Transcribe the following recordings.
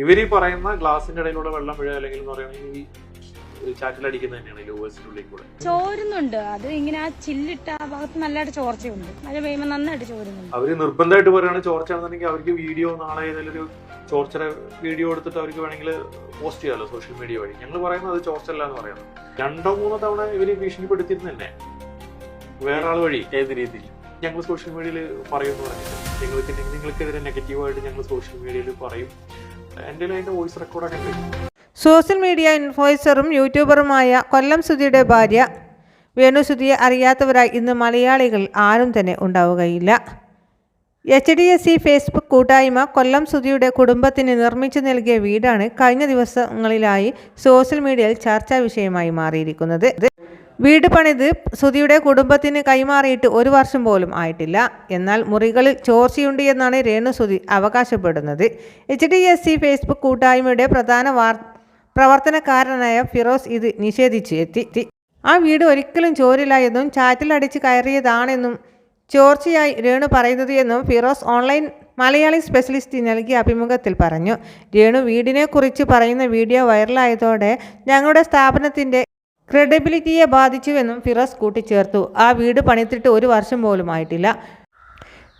ഇവർ ഈ പറയുന്ന ഗ്ലാസിന്റെ ഇടയിലൂടെ വെള്ളം വീഴുക അല്ലെങ്കിൽ എന്ന് പറയുന്നത് ഈ ചാറ്റിൽ അടിക്കുന്നത് തന്നെയാണ് കൂടെ. ചോരുന്നുണ്ട്. അത് ഇങ്ങനെ ആ ചില്ലിട്ട ആ ഭാഗത്ത് നല്ലതായിട്ട് ചോർച്ചയുണ്ട്. മഴ പെയ്യുമ്പോൾ നന്നായിട്ട് ചോരുന്നുണ്ട്. അവർ നിർബന്ധമായിട്ട് പറയുകയാണ് ചോർച്ചയാണെന്നുണ്ടെങ്കിൽ അവർക്ക് വീഡിയോ നാളെ ഏതെങ്കിലും ഒരു ചോർച്ചയുടെ വീഡിയോ എടുത്തിട്ട് അവർക്ക് വേണമെങ്കിൽ പോസ്റ്റ് ചെയ്യാലോ സോഷ്യൽ മീഡിയ വഴി. ഞങ്ങൾ പറയുന്നത് അത് ചോർച്ച അല്ല എന്ന് പറയുന്നത് രണ്ടോ മൂന്നോ തവണ ഇവർ ഭീഷണിപ്പെടുത്തിയിരുന്നു തന്നെ വേറെ ആൾ വഴി. ഏത് രീതിയിൽ? ഞങ്ങൾ സോഷ്യൽ മീഡിയയിൽ പറയുമെന്ന് പറഞ്ഞിട്ട്. നിങ്ങൾക്ക് നിങ്ങൾക്കെതിരെ നെഗറ്റീവായിട്ട് ഞങ്ങൾ സോഷ്യൽ മീഡിയയിൽ പറയും. വോയിസ് സോഷ്യൽ മീഡിയ ഇൻഫ്ലുവൻസറും യൂട്യൂബറുമായ കൊല്ലം സുധിയുടെ ഭാര്യ വേണു സുധിയെ അറിയാത്തവരായി ഇന്ന് മലയാളികൾ ആരും തന്നെ ഉണ്ടാവുകയില്ല. H D S C Facebook കൂട്ടായ്മ കൊല്ലം സുധിയുടെ കുടുംബത്തിന് നിർമ്മിച്ചു നൽകിയ വീടാണ് കഴിഞ്ഞ ദിവസങ്ങളിലായി സോഷ്യൽ മീഡിയയിൽ ചർച്ചാ വിഷയമായി മാറിയിരിക്കുന്നത്. വീട് പണിത് സുധിയുടെ കുടുംബത്തിന് കൈമാറിയിട്ട് ഒരു വർഷം പോലും ആയിട്ടില്ല. എന്നാൽ മുറികളിൽ ചോർച്ചയുണ്ട് എന്നാണ് രേണു സുധി അവകാശപ്പെടുന്നത്. H D S C Facebook കൂട്ടായ്മയുടെ പ്രധാന വാർ പ്രവർത്തനക്കാരനായ ഫിറോസ് ഇത് നിഷേധിച്ചു എത്തി. ആ വീട് ഒരിക്കലും ചോരില്ല എന്നും ചാറ്റിലടിച്ച് കയറിയതാണെന്നും ചോർച്ചയായി രേണു പറയുന്നത് എന്നും ഫിറോസ് ഓൺലൈൻ മലയാളി സ്പെഷ്യലിസ്റ്റ് നൽകിയ അഭിമുഖത്തിൽ പറഞ്ഞു. രേണു വീടിനെക്കുറിച്ച് പറയുന്ന വീഡിയോ വൈറലായതോടെ ഞങ്ങളുടെ സ്ഥാപനത്തിന്റെ ക്രെഡിബിലിറ്റിയെ ബാധിച്ചുവെന്നും ഫിറോസ് കൂട്ടിച്ചേർത്തു. ആ വീട് പണിത്തിട്ട് ഒരു വർഷം പോലും ആയിട്ടില്ല.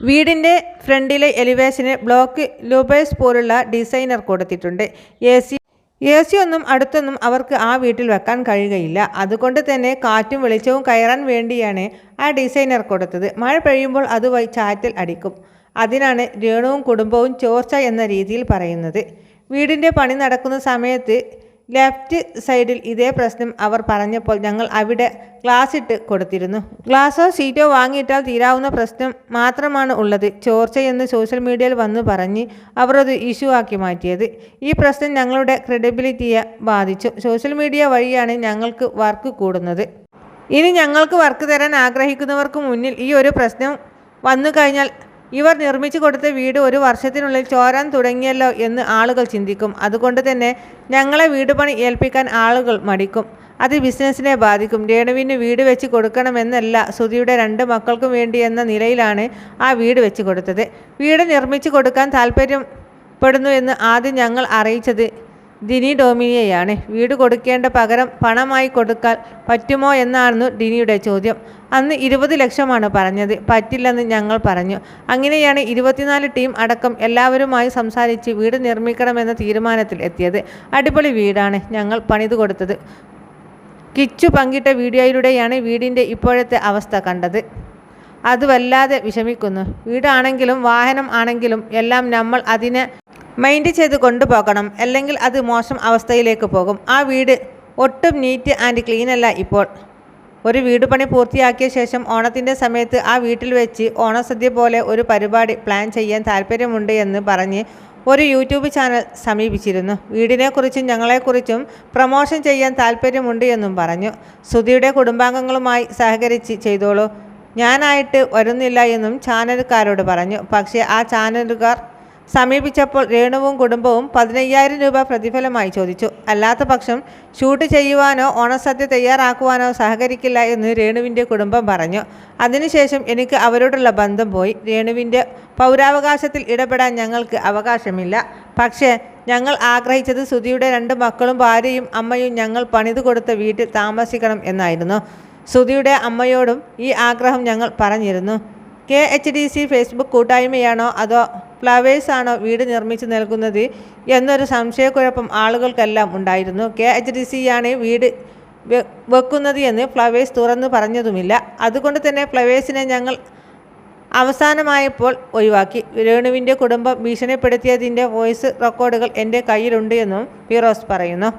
വീടിന്റെ ഫ്രണ്ടിലെ എലിവേഷന് ബ്ലോക്ക് ലൂബേഴ്സ് പോലുള്ള ഡിസൈനർ കൊടുത്തിട്ടുണ്ട്. എ സി എ സി ഒന്നും അടുത്തൊന്നും അവർക്ക് ആ വീട്ടിൽ വെക്കാൻ കഴിയുകയില്ല. അതുകൊണ്ട് തന്നെ കാറ്റും വെളിച്ചവും കയറാൻ വേണ്ടിയാണ് ആ ഡിസൈനർ കൊടുത്തത്. മഴ പെയ്യുമ്പോൾ അത് ചാറ്റിൽ അടിക്കും. അതിനാണ് രേണുവും കുടുംബവും ചോർച്ച എന്ന രീതിയിൽ പറയുന്നത്. വീടിന്റെ പണി നടക്കുന്ന സമയത്ത് ലെഫ്റ്റ് സൈഡിൽ ഇതേ പ്രശ്നം അവർ പറഞ്ഞപ്പോൾ ഞങ്ങൾ അവിടെ ഗ്ലാസ് ഇട്ട് കൊടുത്തിരുന്നു. ഗ്ലാസോ സീറ്റോ വാങ്ങിയിട്ടാൽ തീരാവുന്ന പ്രശ്നം മാത്രമാണ് ഉള്ളത് ചോർച്ചയെന്ന് സോഷ്യൽ മീഡിയയിൽ വന്ന് പറഞ്ഞ് അവർ അത് ഇഷ്യൂ ആക്കി മാറ്റിയത്. ഈ പ്രശ്നം ഞങ്ങളുടെ ക്രെഡിബിലിറ്റിയെ ബാധിച്ചു. സോഷ്യൽ മീഡിയ വഴിയാണ് ഞങ്ങൾക്ക് വർക്ക് കൂടുന്നത്. ഇനി ഞങ്ങൾക്ക് വർക്ക് തരാൻ ആഗ്രഹിക്കുന്നവർക്ക് മുന്നിൽ ഈ ഒരു പ്രശ്നം വന്നു കഴിഞ്ഞാൽ ഇവർ നിർമ്മിച്ചു കൊടുത്ത വീട് ഒരു വർഷത്തിനുള്ളിൽ ചോരാൻ തുടങ്ങിയല്ലോ എന്ന് ആളുകൾ ചിന്തിക്കും. അതുകൊണ്ട് തന്നെ ഞങ്ങളെ വീട് പണി ഏൽപ്പിക്കാൻ ആളുകൾ മടിക്കും. അത് ബിസിനസ്സിനെ ബാധിക്കും. രേണുവിന് വീട് വെച്ച് കൊടുക്കണമെന്നല്ല സുധിയുടെ രണ്ട് മക്കൾക്കും വേണ്ടി എന്ന നിലയിലാണ് ആ വീട് വെച്ച് കൊടുത്തത്. വീട് നിർമ്മിച്ചു കൊടുക്കാൻ താല്പര്യപ്പെടുന്നു എന്ന് ആദ്യം ഞങ്ങൾ അറിയിച്ചത് ദിനി ഡോമിനിയെയാണ്. വീട് കൊടുക്കേണ്ട പകരം പണമായി കൊടുക്കാൻ പറ്റുമോ എന്നായിരുന്നു ഡിനിയുടെ ചോദ്യം. അന്ന് ഇരുപത് ലക്ഷമാണ് പറഞ്ഞത്. പറ്റില്ലെന്ന് ഞങ്ങൾ പറഞ്ഞു. അങ്ങനെയാണ് ഇരുപത്തിനാല് ടീം അടക്കം എല്ലാവരുമായി സംസാരിച്ച് വീട് നിർമ്മിക്കണമെന്ന തീരുമാനത്തിൽ എത്തിയത്. അടിപൊളി വീടാണ് ഞങ്ങൾ പണിത് കൊടുത്തത്. കിച്ചു പങ്കിട്ട വീഡിയോയിലൂടെയാണ് വീടിന്റെ ഇപ്പോഴത്തെ അവസ്ഥ കണ്ടത്. അത് വല്ലാതെ വിഷമിക്കുന്നു. വീടാണെങ്കിലും വാഹനം ആണെങ്കിലും എല്ലാം നമ്മൾ അതിനെ മൈൻഡ് ചെയ്ത് കൊണ്ടുപോകണം. അല്ലെങ്കിൽ അത് മോശം അവസ്ഥയിലേക്ക് പോകും. ആ വീട് ഒട്ടും നീറ്റ് ആൻഡ് ക്ലീൻ അല്ല ഇപ്പോൾ. ഒരു വീട് പണി പൂർത്തിയാക്കിയ ശേഷം ഓണത്തിന്റെ സമയത്ത് ആ വീട്ടിൽ വെച്ച് ഓണസദ്യ പോലെ ഒരു പരിപാടി പ്ലാൻ ചെയ്യാൻ താല്പര്യമുണ്ട് എന്ന് പറഞ്ഞ് ഒരു യൂട്യൂബ് ചാനൽ സമീപിച്ചിരുന്നു. വീടിനെക്കുറിച്ചും ഞങ്ങളെക്കുറിച്ചും പ്രമോഷൻ ചെയ്യാൻ താല്പര്യമുണ്ട് എന്നും പറഞ്ഞു. സുധിയുടെ കുടുംബാംഗങ്ങളുമായി സഹകരിച്ച് ചെയ്തോളൂ. ഞാനായിട്ട് വരുന്നില്ല എന്നും ചാനലുകാരോട് പറഞ്ഞു. പക്ഷേ ആ ചാനലുകാർ സമീപിച്ചപ്പോൾ രേണുവും കുടുംബവും പതിനയ്യായിരം രൂപ പ്രതിഫലമായി ചോദിച്ചു. അല്ലാത്ത പക്ഷം ഷൂട്ട് ചെയ്യുവാനോ ഓണസദ്യ തയ്യാറാക്കുവാനോ സഹകരിക്കില്ല എന്ന് രേണുവിന്റെ കുടുംബം പറഞ്ഞു. അതിനുശേഷം എനിക്ക് അവരോടുള്ള ബന്ധം പോയി. രേണുവിന്റെ പൗരാവകാശത്തിൽ ഇടപെടാൻ ഞങ്ങൾക്ക് അവകാശമില്ല. പക്ഷേ ഞങ്ങൾ ആഗ്രഹിച്ചത് സുധിയുടെ രണ്ട് മക്കളും ഭാര്യയും അമ്മയും ഞങ്ങൾ പണിതു കൊടുത്ത വീട്ടിൽ താമസിക്കണം എന്നായിരുന്നു. സുധിയുടെ അമ്മയോടും ഈ ആഗ്രഹം ഞങ്ങൾ പറഞ്ഞിരുന്നു. K H D C Facebook കൂട്ടായ്മയാണോ അതോ ഫ്ലവേഴ്സ് ആണോ വീട് നിർമ്മിച്ചു നൽകുന്നത് എന്നൊരു സംശയക്കുഴപ്പം ആളുകൾക്കെല്ലാം ഉണ്ടായിരുന്നു. കെ എച്ച് ഡി സി ആണ് വീട് വെക്കുന്നത് എന്ന് ഫ്ലവേഴ്സ് തുറന്നു പറഞ്ഞതുമില്ല. അതുകൊണ്ട് തന്നെ ഫ്ലവേഴ്സിനെ ഞങ്ങൾ അവസാനമായപ്പോൾ ഒഴിവാക്കി. രേണുവിന്റെ കുടുംബം ഭീഷണിപ്പെടുത്തിയതിന്റെ വോയിസ് റെക്കോർഡുകൾ എന്റെ കയ്യിലുണ്ട് എന്നും ഫിറോസ് പറയുന്നു.